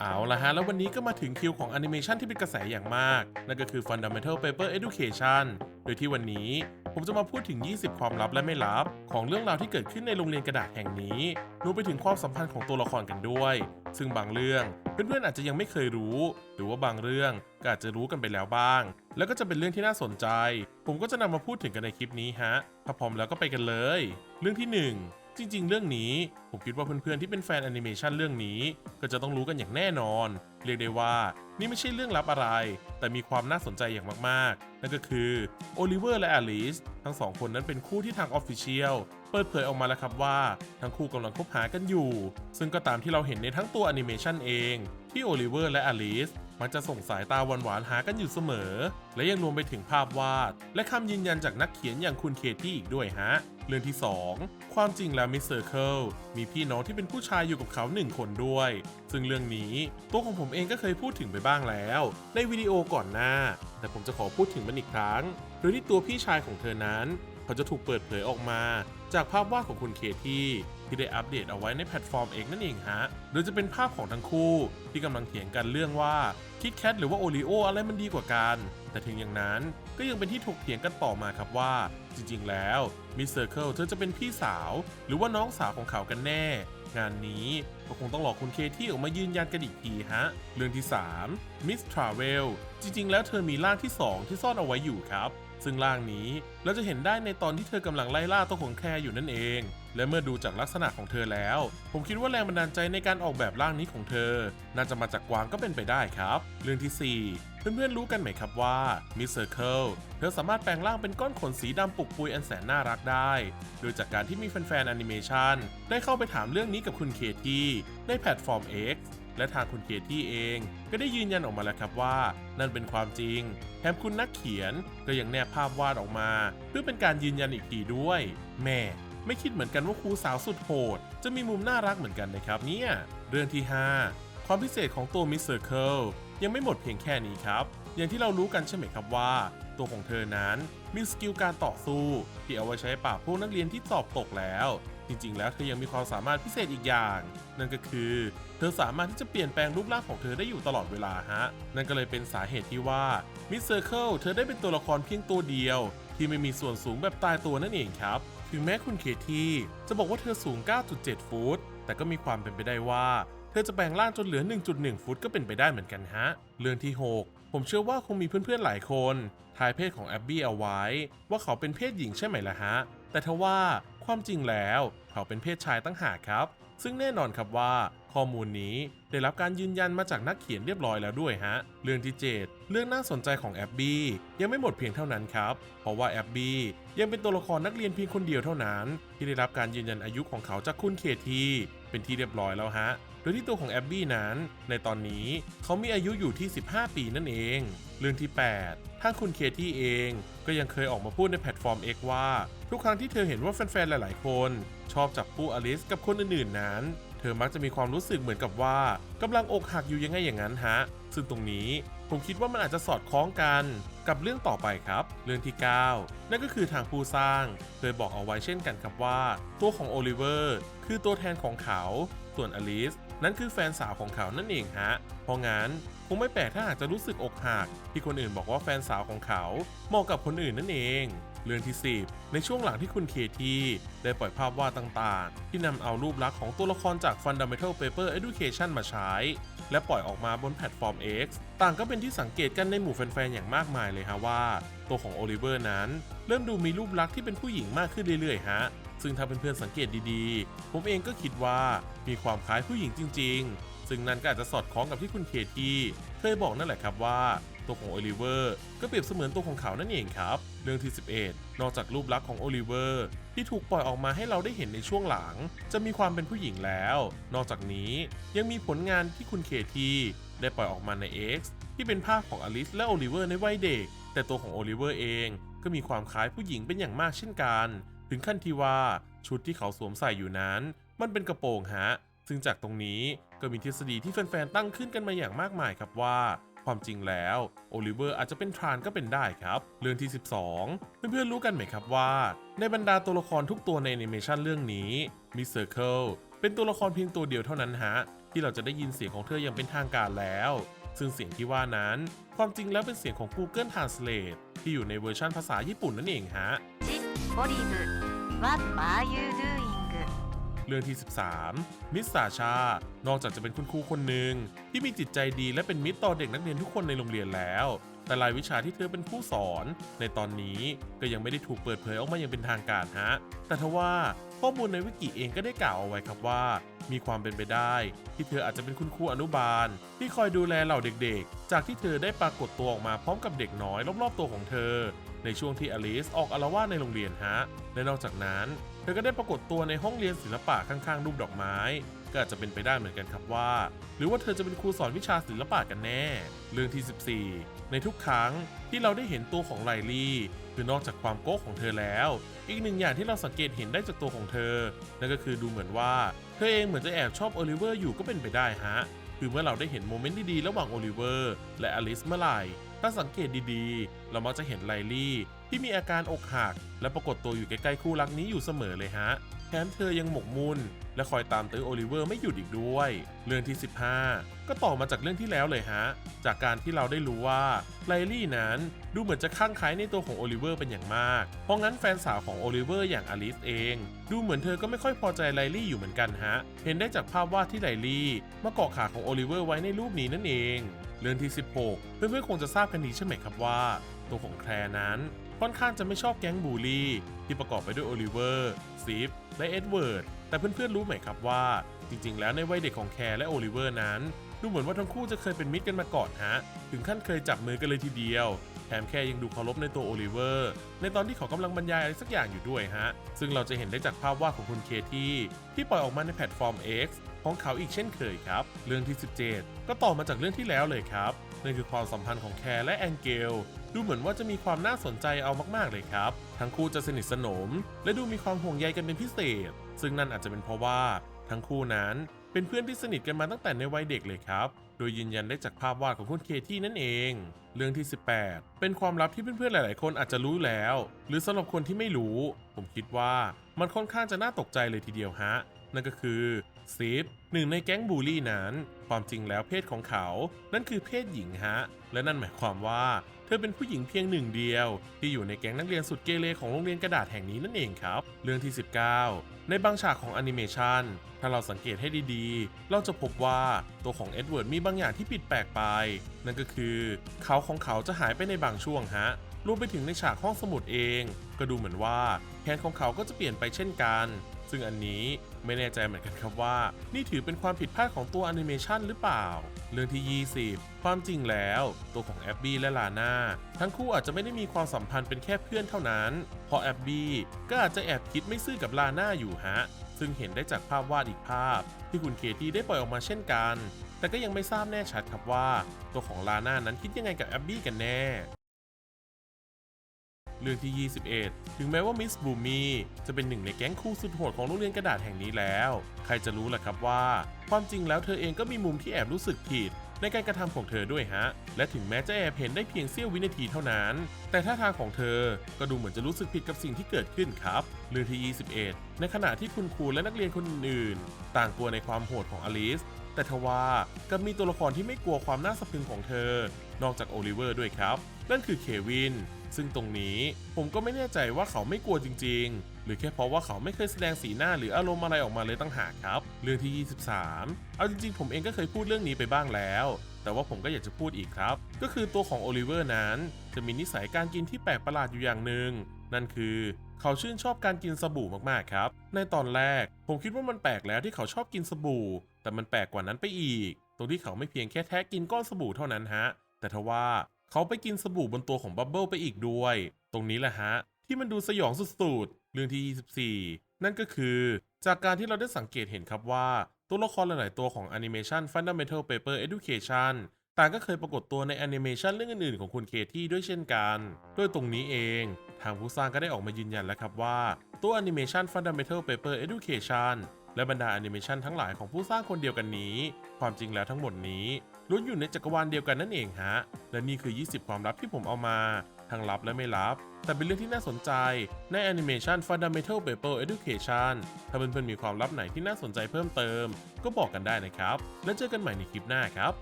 เอาละฮะ แล้ววันนี้ก็มาถึงคิวของแอนิเมชันที่เป็นกระแสอย่างมาก นั่นก็คือ Fundamental Paper Education โดยที่วันนี้ผมจะมาพูดถึง 20 ความลับและไม่ลับ ของเรื่องราวที่เกิดขึ้นในโรงเรียนกระดาษแห่งนี้รวมไปถึงความสัมพันธ์ของตัวละครกันด้วย ซึ่งบางเรื่องเพื่อนๆอาจจะยังไม่เคยรู้ หรือว่าบางเรื่องก็อาจจะรู้กันไปแล้วบ้าง แล้วก็จะเป็นเรื่องที่น่าสนใจ ผมก็จะนำมาพูดถึงกันในคลิปนี้ฮะถ้าพร้อมแล้วก็ไปกันเลย เรื่องที่หนึ่ง จริงๆ เรื่องนี้ผมคิดว่าเพื่อนๆ ที่เป็นแฟนแอนิเมชันเรื่องนี้ ก็จะต้องรู้กันอย่างแน่นอน เรียกได้ว่านี่ไม่ใช่เรื่องลับอะไร แต่มีความน่าสนใจอย่างมากๆ นั่นก็คือโอลิเวอร์และอลิสทั้งสองคนนั้นเป็นคู่ที่ทางออฟฟิเชียลเปิดเผยออกมาแล้วครับว่า ทั้งคู่กำลังคบหากันอยู่ ซึ่งก็ตามที่เราเห็นในทั้งตัวแอนิเมชันเอง ที่โอลิเวอร์และอลิสมักจะส่งสายตาหวานๆหากันอยู่เสมอ และยังรวมไปถึงภาพวาด และคำยืนยันจากนักเขียนอย่างคุณเคที่อีกด้วยฮะ เรื่องที่ 2 ความจริงแล้วมิสเซอร์เคิลมีพี่น้องที่เป็นผู้ชายอยู่กับเขาหนึ่งคนด้วย ซึ่งเรื่องนี้ตัวของผมเองก็เคยพูดถึงไปบ้างแล้ว ในวิดีโอก่อนหน้า แต่ผมจะขอพูดถึงมันอีกครั้ง โดยที่ตัวพี่ชายของเธอนั้น เขาจะถูกเปิดเผยออกมา จากภาพวาดของคุณเคที่ที่ได้อัปเดตเอาไว้ในแพลตฟอร์มเองนั่นเองฮะ โดยจะเป็นภาพของทั้งคู่ ที่กำลังเถียงกันเรื่องว่าคิดแคทหรือว่าโอริโออะไรมันดีกว่ากัน แต่ถึงอย่างนั้น ก็ยังเป็นที่ถกเถียงกันต่อมาครับว่า จริงๆ แล้วมิสเซอร์เคิลเธอจะเป็นพี่สาว หรือว่าน้องสาวของเขากันแน่ งานนี้ก็คงต้องรอคุณเคที่ออกมายืนยันกันอีกทีฮะ เรื่องที่3 Miss Travel จริงๆ แล้วเธอมีร่างที่ 2 ที่ซ่อนเอาไว้อยู่ครับ ซึ่งร่างนี้เราจะเห็นได้ในตอนที่เธอกำลังไล่ล่าตัวของแคร์อยู่นั่นเอง และเมื่อดูจากลักษณะของเธอแล้ว ผมคิดว่าแรงบันดาลใจในการออกแบบร่างนี้ของเธอ น่าจะมาจากกวางก็เป็นไปได้ครับ เรื่องที่4 เพื่อนๆรู้กันไหมครับว่ามิสเซอร์เคิลเธอสามารถแปลงร่างเป็นก้อนขนสีดำปุกปุยอันแสนน่ารักได้ โดยจากการที่มีแฟนๆแอนิเมชันได้เข้าไปถามเรื่องนี้กับคุณเคที่ในแพลตฟอร์ม X และทางคุณเคที่เองก็ได้ยืนยันออกมาแล้วครับว่า นั่นเป็นความจริง แถมคุณนักเขียนก็ยังแนบภาพวาดออกมา เพื่อเป็นการยืนยันอีกทีด้วย แม่ไม่คิดเหมือนกันว่าครูสาวสุดโหด จะมีมุมน่ารักเหมือนกันนะครับเนี่ย เรื่องที่ 5 ความพิเศษของตัวมิสเซอร์เคิล ยังไม่หมดเพียงแค่นี้ครับ อย่างที่เรารู้กันใช่ไหมครับว่า ตัวของเธอนั้นมีสกิลการต่อสู้ ที่เอาไว้ใช้ปราบพวกนักเรียนที่สอบตกแล้ว จริงๆ แล้วเธอยังมีความสามารถพิเศษอีกอย่าง นั่นก็คือ เธอสามารถที่จะเปลี่ยนแปลงรูปร่างของเธอได้อยู่ตลอดเวลาฮะ นั่นก็เลยเป็นสาเหตุที่ว่ามิสเซอร์เคิลเธอได้เป็นตัวละครเพียงตัวเดียว ที่ไม่มีส่วนสูงแบบตายตัวนั่นเองครับถึงแม้คุณเคที่จะบอกว่าเธอสูง 9.7 ฟุต แต่ก็มีความเป็นไปได้ว่า ธอจะแปลงร่างจนเหลือ 1.1 ฟุตก็เป็นไปได้เหมือนกันฮะ เรื่องที่ 6 ผมเชื่อว่าคงมีเพื่อนๆหลายคนทายเพศของแอบบี้เอาไว้ ว่าเขาเป็นเพศหญิงใช่ไหมล่ะฮะ แต่ทว่าความจริงแล้วเขาเป็นเพศชายตั้งหากครับ ซึ่งแน่นอนครับว่า ข้อมูลนี้ได้รับการยืนยันมาจากนักเขียนเรียบร้อยแล้วด้วยฮะ เรื่องที่ 7 เรื่องน่าสนใจของแอบบี้ยังไม่หมดเพียงเท่านั้นครับ เพราะว่าแอบบี้ยังเป็นตัวละครนักเรียนเพียงคนเดียวเท่านั้น ที่ได้รับการยืนยันอายุของเขาจากคุณเคทีเป็นที่เรียบร้อยแล้วฮะโดยที่ตัวของแอบบี้นั้น ในตอนนี้เขามีอายุอยู่ที่ 15 ปีนั่นเอง เรื่องที่ 8 ถ้าคุณเคที่เองก็ยังเคยออกมาพูดในแพลตฟอร์ม X ว่า ทุกครั้งที่เธอเห็นว่าแฟนๆ หลายๆ คน ชอบจับคู่อลิสกับคนอื่นๆ นั้น ธอมักจะมีความรู้สึกเหมือนกับว่ากำลังอกหักอยู่ยังไงอย่างนั้นฮะ ซึ่งตรงนี้ผมคิดว่ามันอาจจะสอดคล้องกันกับเรื่องต่อไปครับ เรื่องที่ 9 นั่นก็คือทางผู้สร้างเคยบอกเอาไว้เช่นกันครับว่า ตัวของโอลิเวอร์คือตัวแทนของเขา ส่วนอลิส นั่นคือแฟนสาวของเขานั่นเองฮะ เพราะงั้นคงไม่แปลกถ้าหากจะรู้สึกอกหักที่คนอื่นบอกว่าแฟนสาวของเขาเหมาะกับคนอื่นนั่นเอง เรื่องที่ 10 ในช่วงหลังที่คุณเคที่ได้ปล่อยภาพวาดต่างๆ ที่นำเอารูปลักษณ์ของตัวละครจาก Fundamental Paper Education มาใช้ และปล่อยออกมาบนแพลตฟอร์ม X ต่างก็เป็นที่สังเกตกันในหมู่แฟนๆ อย่างมากมายเลยฮะว่า ตัวของโอลิเวอร์นั้น เริ่มดูมีรูปลักษณ์ที่เป็นผู้หญิงมากขึ้นเรื่อยๆฮะ ซึ่งถ้าเพื่อนๆสังเกตดีๆ ผมเองก็คิดว่ามีความคล้ายผู้หญิงจริง ๆ ซึ่งนั่นก็อาจจะสอดคล้องกับที่คุณเคที่เคยบอกนั่นแหละครับว่าตัวของโอลิเวอร์ก็เปรียบเสมือนตัวของเขานั่นเองครับ เรื่องที่ 11 นอกจากรูปลักษณ์ของโอลิเวอร์ที่ถูกปล่อยออกมาให้เราได้เห็นในช่วงหลัง จะมีความเป็นผู้หญิงแล้ว นอกจากนี้ยังมีผลงานที่คุณเคทีได้ปล่อยออกมาใน X ที่เป็นภาพของอลิสและโอลิเวอร์ในวัยเด็ก แต่ตัวของโอลิเวอร์เองก็มีความคล้ายผู้หญิงเป็นอย่างมากเช่นกัน ถึงขั้นที่ว่าชุดที่เขาสวมใส่อยู่นั้น มันเป็นกระโปรงฮะ ซึ่งจากตรงนี้ก็มีทฤษฎีที่แฟนๆตั้งขึ้นกันมาอย่างมากมายครับว่าความจริงแล้วโอลิเวอร์อาจจะเป็นทรานก็เป็นได้ครับ เรื่องที่ 12 เพื่อนๆรู้กันไหมครับว่า ในบรรดาตัวละครทุกตัวในแอนิเมชันเรื่องนี้มิสเซอร์เคิลเป็นตัวละครเพียงตัวเดียวเท่านั้นฮะ ที่เราจะได้ยินเสียงของเธออย่างเป็นทางการแล้ว ซึ่งเสียงที่ว่านั้น ความจริงแล้วเป็นเสียงของ Google Translate ที่อยู่ในเวอร์ชันภาษาญี่ปุ่นนั่นเองฮะ ポリブ What are you doing? เรื่องที่ 13 มิสซาชา นอกจากจะเป็นคุณครูคนหนึ่งที่มีจิตใจดีและเป็นมิตรต่อเด็กนักเรียนทุกคนในโรงเรียนแล้ว แต่รายวิชาที่เธอเป็นผู้สอน ในตอนนี้ก็ยังไม่ได้ถูกเปิดเผยออกมาอย่างเป็นทางการฮะ แต่ทว่าข้อมูลในวิกิเองก็ได้กล่าวเอาไว้ครับว่า มีความเป็นไปได้ ที่เธออาจจะเป็นคุณครูอนุบาล ที่คอยดูแลเหล่าเด็กๆ จากที่เธอได้ปรากฏตัวออกมาพร้อมกับเด็กน้อยรอบๆตัวของเธอ ในช่วงที่อลิสออกอาละวาดในโรงเรียนฮะ และนอกจากนั้นเธอก็ได้ปรากฏตัวในห้องเรียนศิลปะข้างๆรูปดอกไม้ ก็อาจจะเป็นไปได้เหมือนกันครับว่า หรือว่าเธอจะเป็นครูสอนวิชาศิลปะกันแน่ เรื่องที่ 14 ในทุกครั้งที่เราได้เห็นตัวของไลลี่คือนอกจากความโก้ของเธอแล้ว อีกหนึ่งอย่างที่เราสังเกตเห็นได้จากตัวของเธอ นั่นก็คือดูเหมือนว่าเธอเองเหมือนจะแอบชอบโอลิเวอร์อยู่ก็เป็นไปได้ฮะ คือเมื่อเราได้เห็นโมเมนต์ดีๆระหว่างโอลิเวอร์และอลิสเมื่อไหร่ ถ้าสังเกตดีๆ เรามักจะเห็นไลลี่ ที่มีอาการอกหัก และปรากฏตัวอยู่ใกล้ๆคู่รักนี้อยู่เสมอเลยฮะแถมเธอยังหมกมุ่น และคอยตามตื้อโอลิเวอร์ไม่หยุดอีกด้วย เรื่องที่ 15 ก็ต่อมาจากเรื่องที่แล้วเลยฮะ จากการที่เราได้รู้ว่าไลลี่นั้นดูเหมือนจะข้างใคล้ในตัวของโอลิเวอร์เป็นอย่างมาก เพราะงั้นแฟนสาวของโอลิเวอร์อย่างอลิสเอง ดูเหมือนเธอก็ไม่ค่อยพอใจไลลี่อยู่เหมือนกันฮะ เห็นได้จากภาพวาดที่ไลลี่มาเกาะขาของโอลิเวอร์ไว้ในรูปนี้นั่นเอง เรื่องที่ 16 เพื่อนๆคงจะทราบกันดีใช่ไหมครับว่า ตัวของแคลร์นั้นค่อนข้างจะไม่ชอบแก๊งบูลลี่ ที่ประกอบไปด้วยโอลิเวอร์ซิฟและเอ็ดเวิร์ดแต่เพื่อนๆรู้ไหมครับว่า จริงๆ แล้วในวัยเด็กของแคร์และโอลิเวอร์นั้น ดูเหมือนว่าทั้งคู่จะเคยเป็นมิตรกันมาก่อนฮะ ถึงขั้นเคยจับมือกันเลยทีเดียวแถมแค่ยังดูเคารพในตัวโอลิเวอร์ ในตอนที่เขากำลังบรรยายอะไรสักอย่างอยู่ด้วยฮะ ซึ่งเราจะเห็นได้จากภาพวาดของคุณเคที่ที่ปล่อยออกมาในแพลตฟอร์ม X ของเขาอีกเช่นเคยครับ เรื่องที่ 17 ก็ต่อมาจากเรื่องที่แล้วเลยครับนั่นคือความสัมพันธ์ของแคร์และแองเกลดูเหมือนว่าจะมีความน่าสนใจเอามากๆเลยครับ ทั้งคู่จะสนิทสนม และดูมีความห่วงใยกันเป็นพิเศษ ซึ่งนั่นอาจจะเป็นเพราะว่าทั้งคู่นั้นเป็นเพื่อนที่สนิทกันมาตั้งแต่ในวัยเด็กเลยครับ โดยยืนยันได้จากภาพวาดของคุณเคที่นั่นเอง เรื่องที่ 18 เป็นความลับที่เพื่อนๆหลาย ๆ คนอาจจะรู้แล้ว หรือสำหรับคนที่ไม่รู้ ผมคิดว่ามันค่อนข้างจะน่าตกใจเลยทีเดียวฮะ นั่นก็คือ ซิฟหนึ่งในแก๊งบูลลี่นั้น ความจริงแล้วเพศของเขา นั่นคือเพศหญิงฮะ และนั่นหมายความว่า เธอเป็นผู้หญิงเพียงหนึ่งเดียว ที่อยู่ในแก๊งนักเรียนสุดเกเรของโรงเรียนกระดาษแห่งนี้นั่นเองครับ เรื่องที่ 19 ในบางฉากของแอนิเมชันถ้าเราสังเกตให้ดีๆ เราจะพบว่าตัวของเอ็ดเวิร์ดมีบางอย่างที่ผิดแปลกไป นั่นก็คือเขาของเขาจะหายไปในบางช่วงฮะรวมไปถึงในฉากห้องสมุดเอง ก็ดูเหมือนว่าแผนของเขาก็จะเปลี่ยนไปเช่นกัน ซึ่งอันนี้ไม่แน่ใจเหมือนกันครับว่า นี่ถือเป็นความผิดพลาดของตัวแอนิเมชันหรือเปล่า เรื่องที่ 20 ความจริงแล้วตัวของแอบบี้และลาน่าทั้งคู่อาจจะไม่ได้มีความสัมพันธ์เป็นแค่เพื่อนเท่านั้น เพราะแอบบี้ก็อาจจะแอบคิดไม่ซื่อกับลาน่าอยู่ฮะ ซึ่งเห็นได้จากภาพวาดอีกภาพ ที่คุณเคที่ได้ปล่อยออกมาเช่นกัน แต่ก็ยังไม่ทราบแน่ชัดครับว่า ตัวของลาน่านั้นคิดยังไงกับแอบบี้กันแน่ เรื่องที่ 21 ถึงแม้ว่ามิสบูมีจะเป็นหนึ่งในแก๊งคู่สุดโหดของโรงเรียนกระดาษแห่งนี้แล้ว ใครจะรู้ล่ะครับว่า ความจริงแล้วเธอเองก็มีมุมที่แอบรู้สึกผิดในการกระทำของเธอด้วยฮะ และถึงแม้จะแอบเห็นได้เพียงเสี้ยววินาทีเท่านั้น แต่ท่าทางของเธอก็ดูเหมือนจะรู้สึกผิดกับสิ่งที่เกิดขึ้นครับ เรื่องที่ 21 ในขณะที่คุณครูและนักเรียนคนอื่นๆต่างกลัวในความโหดของอลิส แต่ทว่าก็มีตัวละครที่ไม่กลัวความน่าสะพรึงของเธอ นอกจากโอลิเวอร์ด้วยครับ นั่นคือเควิน ซึ่งตรงนี้ผมก็ไม่แน่ใจว่าเขาไม่กลัวจริง ๆ หรือแค่เพราะว่าเขาไม่เคยแสดงสีหน้าหรืออารมณ์อะไรออกมาเลยตั้งหากครับ เรื่องที่ 23 เอาจริง ๆ ผมเองก็เคยพูดเรื่องนี้ไปบ้างแล้ว แต่ว่าผมก็อยากจะพูดอีกครับ ก็คือตัวของโอลิเวอร์นั้น จะมีนิสัยการกินที่แปลกประหลาดอยู่อย่างหนึ่งนั่นคือเขาชื่นชอบการกินสบู่มากๆครับ ในตอนแรกผมคิดว่ามันแปลกแล้วที่เขาชอบกินสบู่ แต่มันแปลกกว่านั้นไปอีก ตรงที่เขาไม่เพียงแค่แท้กินก้อนสบู่เท่านั้นฮะ แต่ทว่าเขาไปกินสบู่บนตัวของบับเบิลไปอีกด้วย ตรงนี้แหละฮะ ที่มันดูสยองสุดๆ เรื่องที่ 24 นั่นก็คือ จากการที่เราได้สังเกตเห็นครับว่าตัวละครหลาย ๆ ตัวของแอนิเมชัน Fundamental Paper Education ต่างก็เคยปรากฏตัวในแอนิเมชันเรื่องอื่น ๆ ของคุณเคที่ด้วยเช่นกัน ด้วยตรงนี้เอง ทางผู้สร้างก็ได้ออกมายืนยันแล้วครับว่า ตัวแอนิเมชัน Fundamental Paper Education และบรรดาแอนิเมชันทั้งหลายของผู้สร้างคนเดียวกันนี้ ความจริงแล้วทั้งหมดนี้ล้วนอยู่ในจักรวาลเดียวกันนั่นเองฮะ และนี่คือ 20 ความลับที่ผมเอามา ทั้งลับและไม่ลับ แต่เป็นเรื่องที่น่าสนใจในแอนิเมชัน Fundamental Paper Education ถ้าเพื่อนๆมีความลับไหนที่น่าสนใจเพิ่มเติม ก็บอกกันได้นะครับ แล้วเจอกันใหม่ในคลิปหน้าครับ